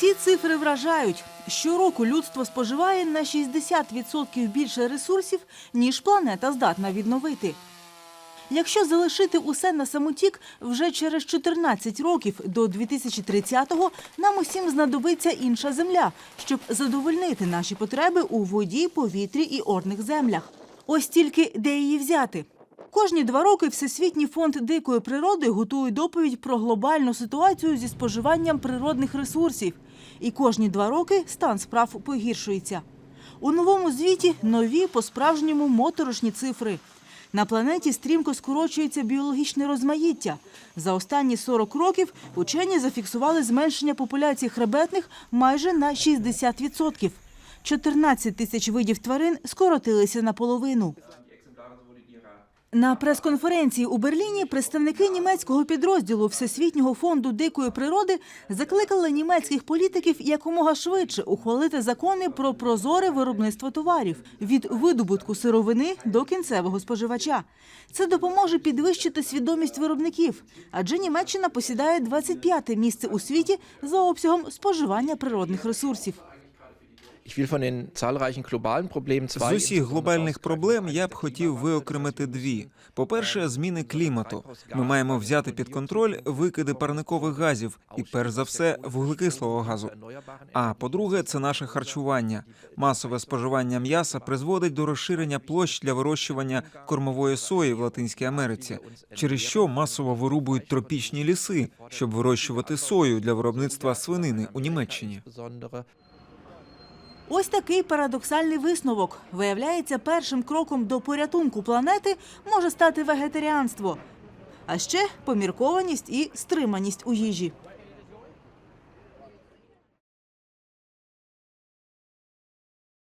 Ці цифри вражають. Щороку людство споживає на 60% більше ресурсів, ніж планета здатна відновити. Якщо залишити усе на самотік, вже через 14 років до 2030-го нам усім знадобиться інша земля, щоб задовольнити наші потреби у воді, повітрі і орних землях. Ось тільки де її взяти. Кожні два роки Всесвітній фонд дикої природи готує доповідь про глобальну ситуацію зі споживанням природних ресурсів. І кожні два роки стан справ погіршується. У новому звіті нові по-справжньому моторошні цифри. На планеті стрімко скорочується біологічне розмаїття. За останні 40 років учені зафіксували зменшення популяції хребетних майже на 60%. 14 тисяч видів тварин скоротилися наполовину. На прес-конференції у Берліні представники німецького підрозділу Всесвітнього фонду дикої природи закликали німецьких політиків якомога швидше ухвалити закони про прозоре виробництво товарів від видобутку сировини до кінцевого споживача. Це допоможе підвищити свідомість виробників, адже Німеччина посідає 25-те місце у світі за обсягом споживання природних ресурсів. З усіх глобальних проблем я б хотів виокремити дві: по-перше, зміни клімату. Ми маємо взяти під контроль викиди парникових газів і, перш за все, вуглекислого газу. А по-друге, це наше харчування. Масове споживання м'яса призводить до розширення площ для вирощування кормової сої в Латинській Америці, через що масово вирубують тропічні ліси, щоб вирощувати сою для виробництва свинини у Німеччині. Ось такий парадоксальний висновок. Виявляється, першим кроком до порятунку планети може стати вегетаріанство, а ще поміркованість і стриманість у їжі.